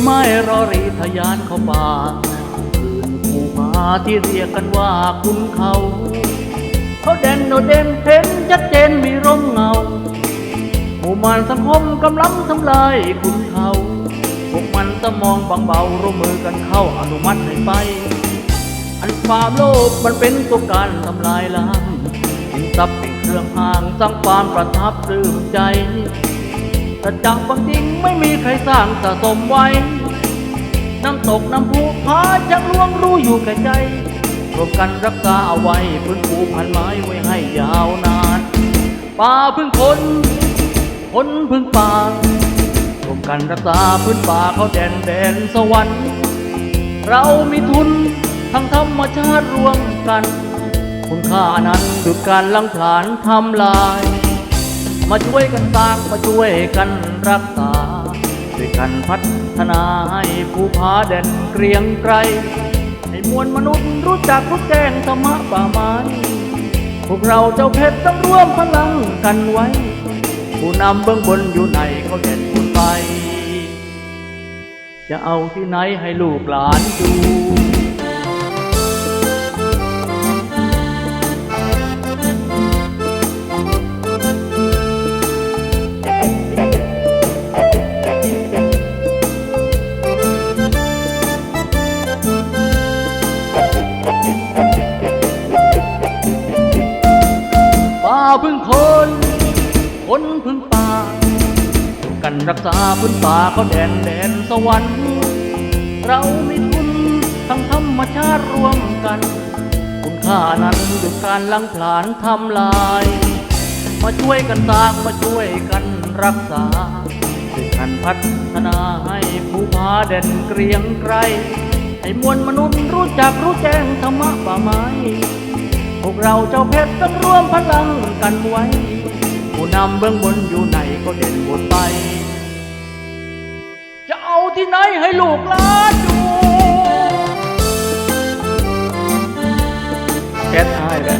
ไม้รอรีทยานเข้าป่าคืนภูผาที่เรียกกันว่าคุณเขาเขาเด่นโดดเด่นเห็นชัดเจนมีร่มเงาหมู่มานสังคมกำลังทำลายคุณเขาพวกมันจะมองบางเบาร่วมมือกันเข้าอนุมัติให้ไป อันความโลภมันเป็นตัวการทำลายล้างสินทรัพย์เป็นเครื่องห่างสร้างความประทับรื่นใจ แต่จังบางจริงไม่มีใครสร้างสะสมไว้ น้ำตกน้ำพุพาจักลวงรู้อยู่แก่ใจรวมกันรักษาเอาไว้พื้นปูพันไม้ไว้ให้ยาวนานป่าพึ่งคนคนพึ่งป่ารวมกันรักษาพื้นป่าเขาแดนแดนสวรรค์เรามีทุนทั้งธรรมชาติรวมกัน คุณค่านั้นดุดการลังผลาญทำลาย มาช่วยกันสร้างมาช่วยกันรักษาด้วยกันพัฒนาให้ภูผาแดนเกรียงไกรให้มวลมนุษย์รู้จักรู้แจ้งธรรมะป่าไม้พวกเราเจ้าเพชรต้องร่วมพลังกันไว้ ผู้นำเบื้องบนอยู่ในเขาเด่นคนไป จะเอาที่ไหนให้ลูกหลานดู พึ่งคน คนพึ่งป่า กันรักษาพื้นป่าเขาแดนแดนสวรรค์ เรามีทุนทั้งธรรมชาติรวมกัน คุณค่านั้นด้วยการลังผลาญทำลาย มาช่วยกันสร้างมาช่วยกันรักษาด้วยกันพัฒนาให้ภูผาแดนเกรียงไกรให้มวลมนุษย์รู้จักรู้แจ้งธรรมะ เราเจ้าเพชรต้องร่วมพลังกันไว้ ผู้นำเบื้องบนอยู่ไหนก็เด่นหมดไป จะเอาที่ไหนให้ลูกหลานดูแก๊สอายแหละ